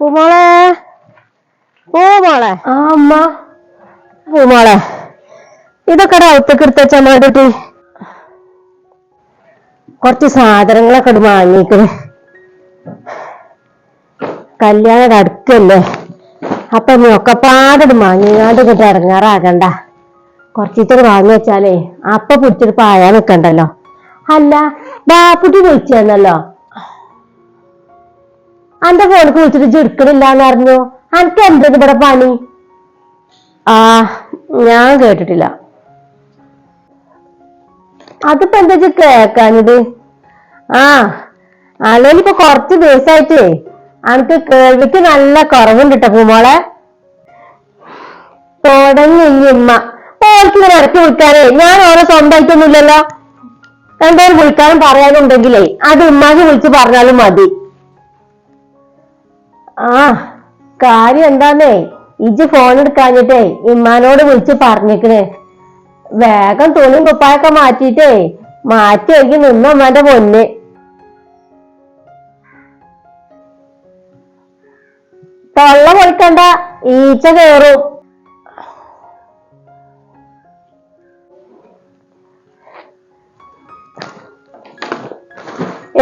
പൂമോളെ? പൂമോളെ? ആ അമ്മ. പൂമോളെ ഇതൊക്കെ എടുത്തുവെച്ചാൽ വേണ്ടിട്ട് കുറച്ച് സാധനങ്ങളൊക്കെ ഇട്ട് വാങ്ങിക്കണ്. കല്യാണം അടുക്കല്ലേ? അപ്പൊ നീ ഒക്കെ പാടട് വാങ്ങിയാണ്ട് ഇങ്ങോട്ട് ഇറങ്ങാറാകണ്ട. കുറച്ചിട്ട് വാങ്ങി വെച്ചാലേ അപ്പൊ പിടിച്ചിട്ട് പായാൻ നിക്കണ്ടല്ലോ. അല്ല ബാപ്പുട്ടി വിളിച്ചു തന്നല്ലോ അന്റെ ഫോണിക്ക് വിളിച്ചിട്ട് ചുരുക്കണില്ല എടുക്കണില്ലാന്ന് പറഞ്ഞു അനക്ക് എന്തത് ഇവിടെ പണി? ആ ഞാൻ കേട്ടിട്ടില്ല. അതിപ്പോ എന്താ വെച്ചാ കേക്കാനിത് ആ അല്ലെങ്കിൽ ഇപ്പൊ കുറച്ച് ദിവസമായിട്ടേ അനക്ക് കേൾവിക്ക് നല്ല കുറവുണ്ട് കേട്ടോ പൂമോളെ. തുടങ്ങി ഈ ഉമ്മ. ഓൾക്ക് ഇങ്ങനെ ഇറക്കി വിളിക്കാനേ ഞാൻ ഓരോ സ്വന്തമായിട്ടൊന്നുമില്ലല്ലോ. എന്തായാലും വിളിക്കാനും പറയാനുണ്ടെങ്കിലേ അത് ഉമ്മാക്ക് വിളിച്ച് പറഞ്ഞാലും മതി. ആ കാര്യം എന്താന്നേ? ഇജ്ജ് ഫോൺ എടുക്കാഞ്ഞിട്ടേ ഇമ്മാനോട് വിളിച്ച് പറഞ്ഞിക്കണേ. വേഗം തുണിയും കുപ്പായൊക്കെ മാറ്റിയിട്ടേ മാറ്റി ഒരുക്കി നിന്ന ഉമ്മാന്റെ പൊന്ന്. തൊള്ള പൊളിക്കണ്ട ഈച്ച കേറും.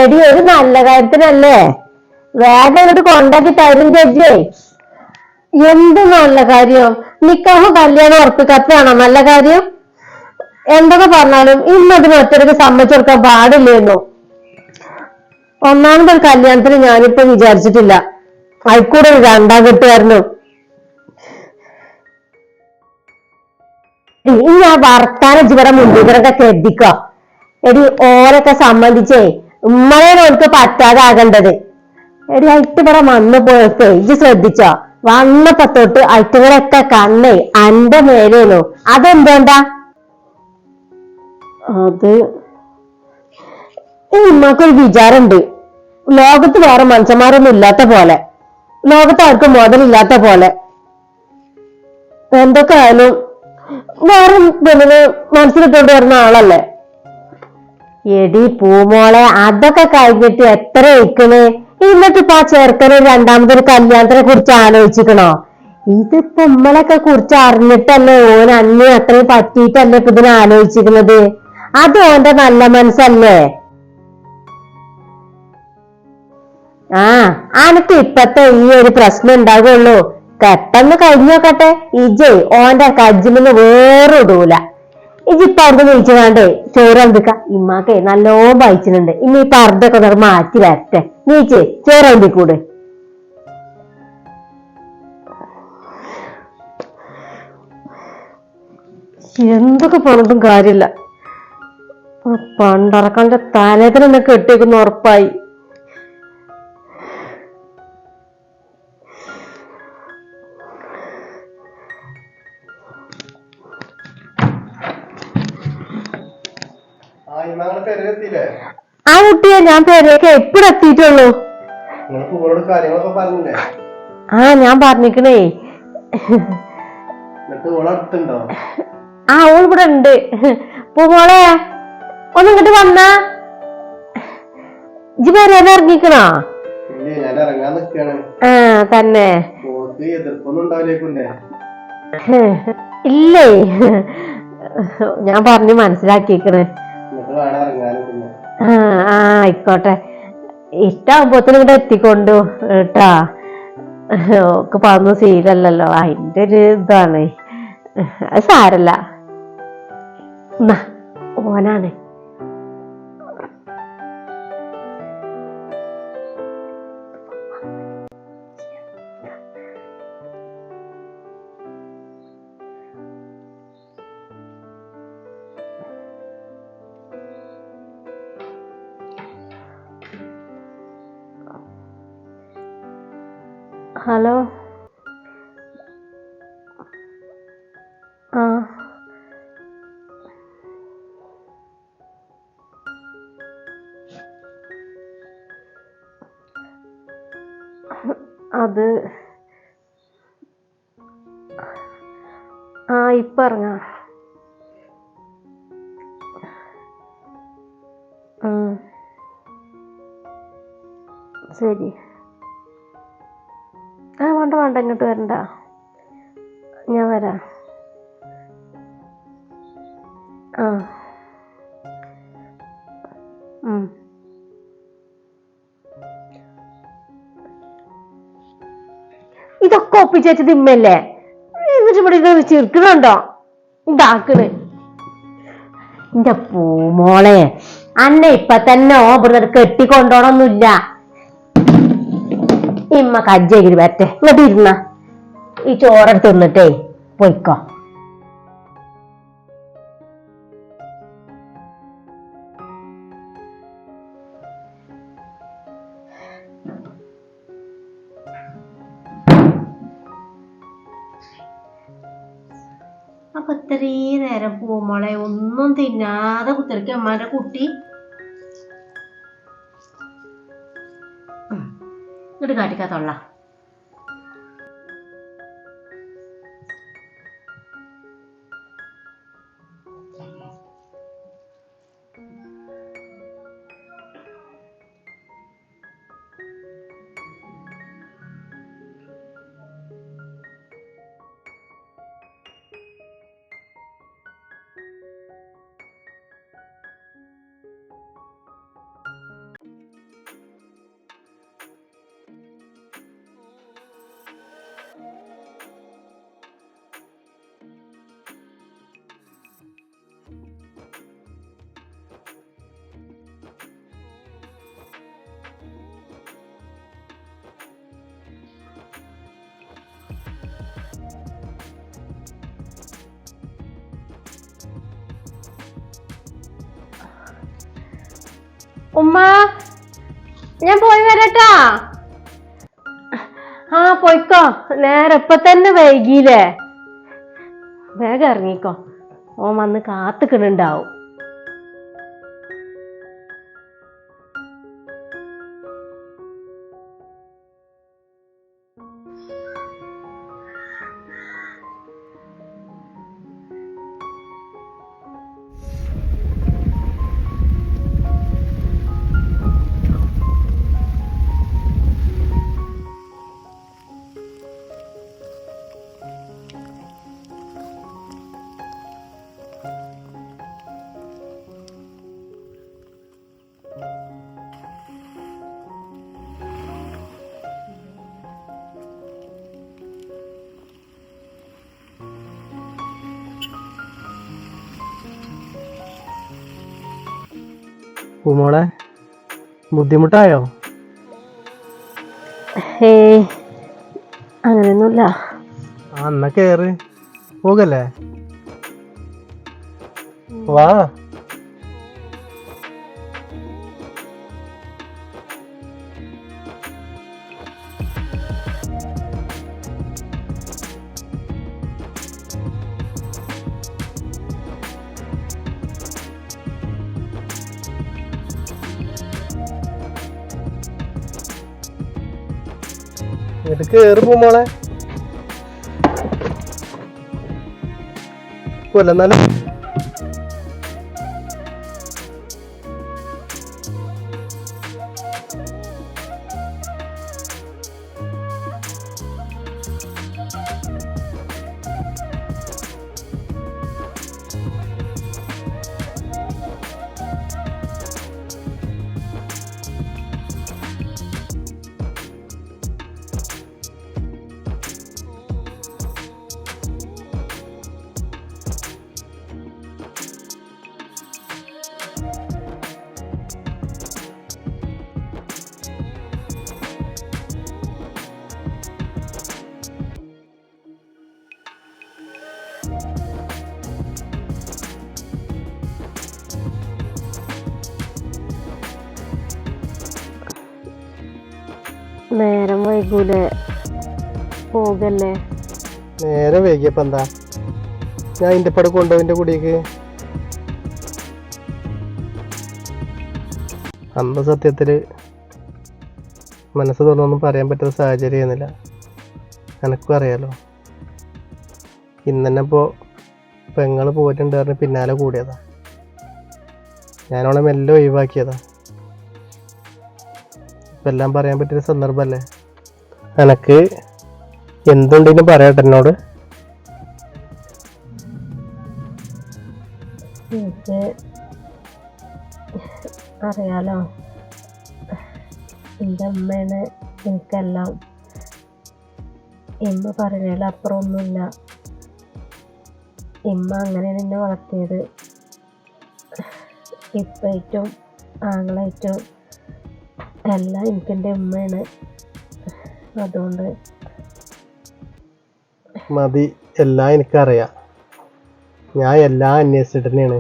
എടി ഒരു നല്ല കാര്യത്തിനല്ലേ? വേഗം ഇങ്ങോട്ട് കൊണ്ടാക്കി തരും ചേച്ചിയേ. എന്ത് നല്ല കാര്യം. നിക്കാഹ് കല്യാണം ഉറപ്പിക്കാത്തതാണോ നല്ല കാര്യം? എന്തൊക്കെ പറഞ്ഞാലും ഇന്നതിന് മറ്റൊരു സമ്മതിച്ചെടുക്കാൻ പാടില്ലെന്നോ? ഒന്നാമതൊരു കല്യാണത്തിന് ഞാനിപ്പോ വിചാരിച്ചിട്ടില്ല. അയക്കൂടെ രണ്ടാം കെട്ടുകാരനും. ഇനി ആ വർത്താന ഇവിടെ മുമ്പിതരൊക്കെ ശ്രദ്ധിക്കുക എടി ഓരൊക്കെ സംബന്ധിച്ചേ ഉമ്മനെ ഓർക്ക് പറ്റാതാകേണ്ടത്. എടി ഇവിടെ വന്നു പോയപ്പോ ഇജ്ജ് ശ്രദ്ധിച്ചോ? വന്നപ്പോ തൊട്ട് അയറ്റുകളൊക്കെ കണ്ണേ അന്റെ മേലേനു അതെന്തേണ്ടാ? അത് ഉമ്മക്കൊരു വിചാരമുണ്ട്. ലോകത്ത് വേറെ മനുഷ്യന്മാരൊന്നും ഇല്ലാത്ത പോലെ. ലോകത്ത് ആർക്കും മുതലില്ലാത്ത പോലെ. എന്തൊക്കെ ആയാലും വേറെ പെണ്ണിന് മനസ്സിലിട്ടോണ്ട് വരുന്ന ആളല്ലേ? എടി പൂമോളെ അതൊക്കെ കഴിഞ്ഞിട്ട് എത്ര ഇരിക്കണ് എന്നിട്ട് ഇപ്പൊ ആ ചെറുക്കന് രണ്ടാമതൊരു കല്യാണത്തിനെ കുറിച്ച് ആലോചിക്കണോ ഇതിപ്പോ നമ്മളൊക്കെ കുറിച്ച് അറിഞ്ഞിട്ടല്ലേ ഓൻ അന്ന് അത്രയും പറ്റിയിട്ടല്ലേ ഇപ്പൊ ഇതിനെ ആലോചിച്ചിരിക്കുന്നത് അത് ഓന്റെ നല്ല മനസ്സല്ലേ? ആ അനക്ക് ഇപ്പത്തെ ഈ ഒരു പ്രശ്നം ഉണ്ടാകുള്ളൂ പെട്ടെന്ന് കഴിഞ്ഞു നോക്കട്ടെ ഇജയ് ഓന്റെ കജ്ജിമിന് വേറെ ഇടൂല. ഇജിപ്പ പർദ്ദ വിളിച്ചതാണ്ട് ചോറ് എന്തിക്ക ഇമ്മാക്കെ നല്ലോ വായിച്ചിട്ടുണ്ട് ഇമ്മ ഈ പർദ്ദൊക്കെ ഒന്ന് മാറ്റി വരട്ടെ. നീച്ചേ ചോറ് എന്തിക്കൂട് എന്തൊക്കെ പറഞ്ഞിട്ടും കാര്യമില്ല. പണ്ടറക്കാന്റെ തലേതന്നെ കെട്ടിയേക്കുന്ന ഉറപ്പായി. ആ കുട്ടിയെ ഞാൻ പേരേക്ക് എപ്പോഴും എത്തിയിട്ടുള്ളൂ? ആ ഞാൻ പറഞ്ഞിക്കണേ. ആ ഓൾ ഇവിടെ ഉണ്ട്. പൂമോളെ ഒന്ന് ഇങ്ങോട്ട് വന്ന. ഇജ്ജ് പേരേനെ ഇറങ്ങിക്കണോ? ആ തന്നെ. ഇല്ലേ? ഞാൻ പറഞ്ഞു മനസ്സിലാക്കിക്കണ് ആയിക്കോട്ടെ. ഇഷ്ടാവുമ്പോത്തിന് ഇവിടെ എത്തിക്കൊണ്ടു കേട്ടാ. ഒക്കെ പറഞ്ഞു ശീലല്ലല്ലോ. അതിന്റെ ഒരു ഇതാണ്. അത് സാരല്ല. ഓനാണ്. ഹലോ. ആ. അത്. ആ ഇപ്പം ഇറങ്ങാം. ശരി. വേണ്ട ഇങ്ങോട്ട് വരണ്ട. ഞാൻ വരാം. ആ. ഇതൊക്കെ ഒപ്പിച്ചേച്ച് ഇമ്മല്ലേ എന്നിട്ട് ഇവിടെ ചിരിക്കണുണ്ടോ? ഇതാക്കണ് എന്റെ പൂമോളെ അന്നെ ഇപ്പൊ തന്നെ ഓ ഇവിടെ കെട്ടിക്കൊണ്ടോണൊന്നുമില്ല. ഇമ്മ കജ്ജെങ്കിലും വരട്ടെ. എന്നിട്ട് ഇരുന്ന. ഈ ചോറെടുത്ത് തിന്നിട്ടേ പൊയ്ക്കോ. അപ്പൊ ഇത്രയും നേരം പൂമോളെ ഒന്നും തിന്നാതെ കുത്തിരിക്കമ്മാന്റെ കുട്ടി. ഇങ്ങോട്ട് ഉമ്മ ഞാൻ പോയി വരട്ടാ. ആ പോയിക്കോ. നേരെ ഇപ്പൊ തന്നെ വൈകിയില്ലേ വേഗം ഇറങ്ങിക്കോ. ഓൻ വന്ന് കാത്തുക്കണുണ്ടാവും. പൂമോളെ ബുദ്ധിമുട്ടായോ? ഏയ് അങ്ങനെയൊന്നുമില്ല. ആ എന്നാ കേറ്. പോകല്ലേ? വാ. ഇങ്ങോട്ട് കേറ് പൂമോളെ കൊല്ലെന്നാലും വൈകൂലേ പോകല്ലേ? നേരെ വൈകിയപ്പോ എന്താ? ഞാൻ ഇന്റെ പടം കൊണ്ടുപോയിന്റെ കുടിയേക്ക് അന്ന് സത്യത്തിൽ മനസ്സ് തുറന്നൊന്നും പറയാൻ പറ്റുന്ന സാഹചര്യമായിരുന്നില്ല എനക്കും അറിയാലോ. ഇന്നെ പെങ്ങൾ പോയിട്ടുണ്ട് പറഞ്ഞ് പിന്നാലെ കൂടിയതാ. ഞാനോളം മെല്ലെ ഒഴിവാക്കിയതാ. ഇപ്പെല്ലാം പറയാൻ പറ്റിയ സന്ദർഭമല്ലേ എനക്ക് എന്തുണ്ടെങ്കിലും പറയട്ടെ എന്നോട്. എനിക്ക് അറിയാലോ എന്റെ അമ്മയാണ് എനിക്കെല്ലാം ഇമ്മ പറഞ്ഞതിലപ്പുറം ഒന്നുമില്ല ഇമ്മ അങ്ങനെയാണ് എന്നെ വളർത്തിയത്. ഇപ്പേറ്റും ആങ്ങളേറ്റവും എല്ലാം എനിക്കെന്റെ ഉമ്മയാണ്. അതുകൊണ്ട് മതി. എല്ലാം എനിക്കറിയാം. ഞാൻ എല്ലാം അന്വേഷിച്ചിട്ട് തന്നെയാണ്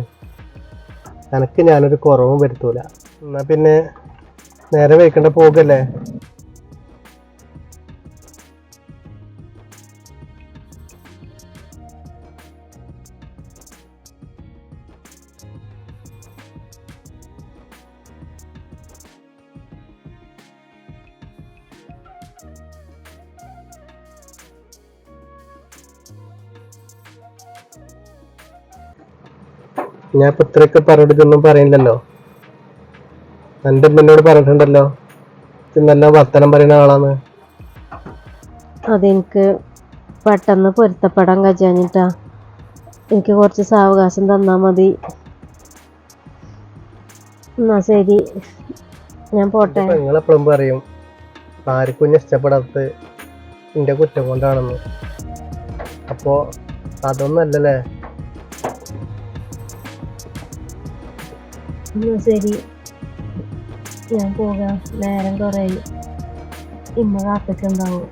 എനിക്ക് ഞാനൊരു കുറവും വരുത്തൂല. എന്നാ പിന്നെ നേരെ വയ്ക്കേണ്ട പോകല്ലേ? ഞാൻ ഇപ്പൊ ഇത്രയൊക്കെ പറഞ്ഞിട്ടൊന്നും പറയില്ലല്ലോ. എന്റെ ഉമ്മനോട് പറഞ്ഞിട്ടുണ്ടല്ലോ ഇത് നല്ല വർത്തനം പറയുന്ന ആളാണ് അതെനിക്ക് പെട്ടെന്ന് പൊരുത്തപ്പെടാൻ കഴിയാഞ്ഞിട്ടാ എനിക്ക് കുറച്ച് സാവകാശം തന്നാൽ മതി. എന്നാ ശരി. ഞാൻ പോട്ടെ. നിങ്ങൾ എപ്പോഴും പറയും ആർക്കും ഇഷ്ടപ്പെടാത്ത ഇഷ്ടപ്പെടാത്തത് എന്റെ കുറ്റം കൊണ്ടാണെന്ന്. അപ്പോ അതൊന്നും അല്ലല്ലേ? എന്നാ ശരി. ഞാൻ പോകാം. നേരം കുറേ ഇമ്മ കാത്തിട്ടുണ്ടാവും